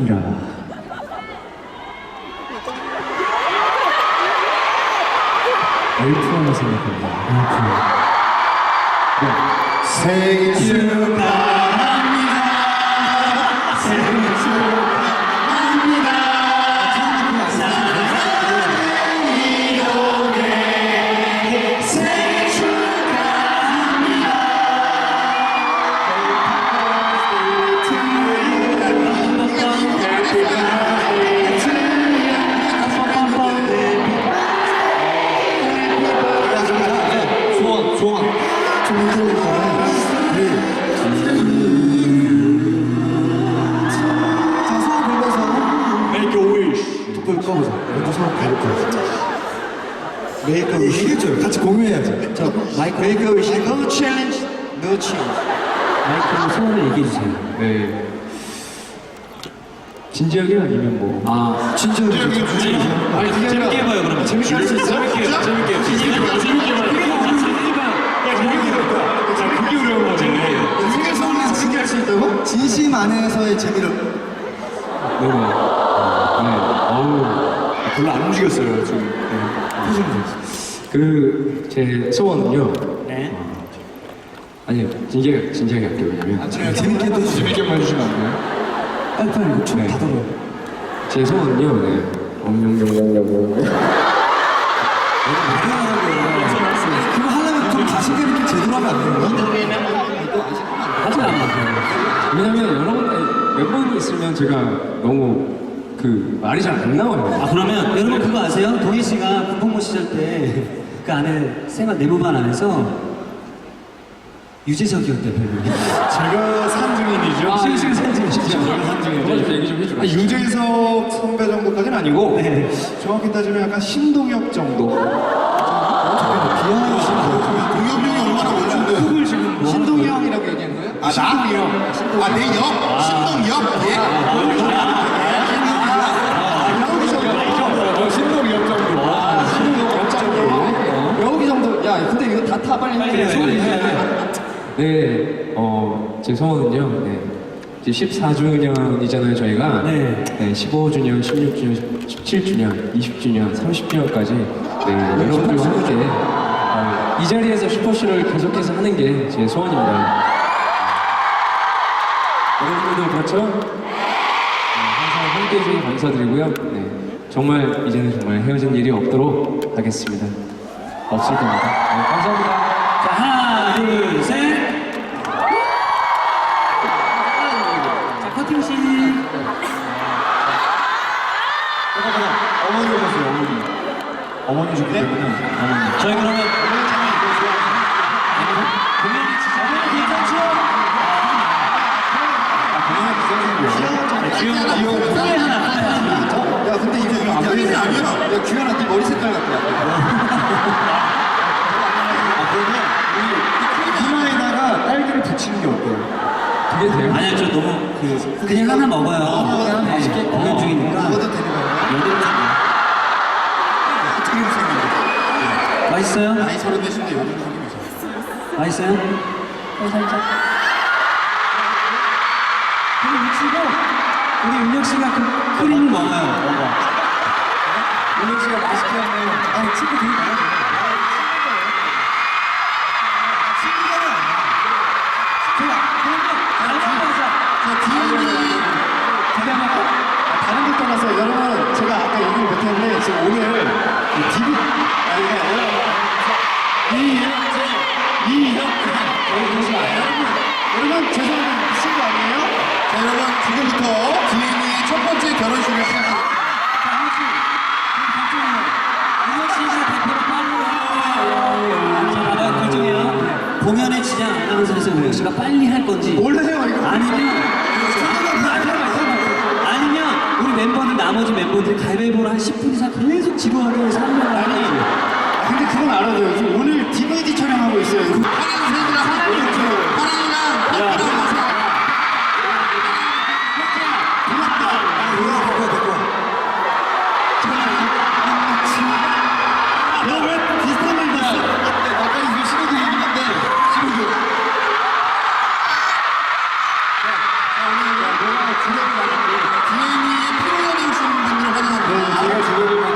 사랑이라. 엘프라고 생각합니다. 엘프. 생일 축하 메이크 위시. 얘기해줘요. 같이 공유해야죠. 자, 마이크. 메이크 위시. No challenge, no change. 마이크로 소원을 얘기해 주세요. 네. 진지하게 아니면 뭐. 아, 진짜로 좀 주세요. 아니, 재밌게 해봐요, 그러면. 재밌게 할수 있어요? 재밌게 해요, 재밌게 해요. 재밌게 해요, 재밌게 해요. 그게 어려운 거지. 생일 선물에서 진게 할수 있다고? 진심 안에서의 재미를. 네네. 네. 어우. 별로 안 움직였어요, 지금. 그, 제 소원은요. 네. 아니요, 진지하게, 진지하게 할게요. 왜냐면. 재밌게 해도 해주세요. 재밌게만 해주시면 안 돼요? 빨리빨리 이거 좀 네. 닫아요. 제 소원은요, 네. 엄룡룡룡룡. 그거 하려면 좀 자신감 있게 제대로 하면 안 되는 하지 않아요. 왜냐면 여러분, 멤버이 있으면 제가 너무 그 말이 잘 안 나와요. 아 그러면 여러분 그거 아세요? 동희 씨가 군복무 시절 때 그 안에 생활 내부반 안에서 유재석이었대 별명이. 제가 산증인이죠. 실실 산증이시죠. 제가 산증인이죠. 얘기 좀 해주라. 아, 유재석 선배 정도까지는 아니고 네. 정확히 따지면 약간 신동엽 정도. 비하하시는 거예요. 동엽이 형이 얼마나 멋진데. 그걸 지금 신동엽이라고 얘기한 거예요? 아, 나? 아, 내 옆? 신동엽? 예? 어, 신동엽 정도. 아, 신동엽 정도. 여기 정도. 야, 다타 빨리 해. 네, 어, 제 소원은요, 네. 이제 14주년이잖아요, 저희가. 네. 15주년, 16주년, 17주년, 20주년, 30주년까지, 네, 여러분들과 함께, 어, 이 자리에서 슈퍼쇼를 계속해서 하는 게 제 소원입니다. 여러분들도 그렇죠? 네, 항상 함께 해주셔서 감사드리고요. 네, 정말, 이제는 정말 헤어진 일이 없도록 하겠습니다. 없을 겁니다. 네, 감사합니다. 자 하나 둘 셋. 자 커팅 씬. 어머니 오셨어요, 어머니. 어머니 오셨기 때문에. 어머니. 저희 그러면 공연이 진짜 괜찮죠? 귀여운, 귀여운. 후회 하나 하나. 야, 근데 이거 인형이 아니야. 야, 규현아, 네 머리 색깔 같아. 아, 그러면 우리 이마에다가 딸기를 붙이는 게 어때요? 그게 돼요? 아니요 저 너무 그 그냥 하나 먹어요. 네, 맛있게 공연 중이니까. 먹어도 되는 거야? 여덟 어떻게 생겼는데? 점. 맛있어요? 나이 서른 대신데 요즘 있어. 맛있어요? 그리고 미치고 우리 윤혁 씨가 그 크림. 먹어. 윤혁 씨가 맛있게 하면 아니 친구 되게 많아. 그러면. 다른 걸 떠나서 여러분 제가 아까 얘기를 못했는데 지금 오늘 이 디비 아니 이현재 이현재 여러분 죄송한데 미친 거 아니에요? 자, 여러분, 지금부터 디엠이의 첫 번째 결혼식을 시작합니다. 윤혁 씨가 100% 빨리 해요. 결정이에요. 공연에 나는 선에서 윤혁 씨가 빨리 할 건지. 원래 해요 이거 아니면 아니면 우리 멤버들 나머지 멤버들이 가위바위보를 한 10분 이상 계속 지루하게 설명을 아니 하니 아, 근데 그건 알아요 지금 오늘 DVD 촬영하고 있어요. 파란색이랑 파란이랑 파란이랑 Thank you.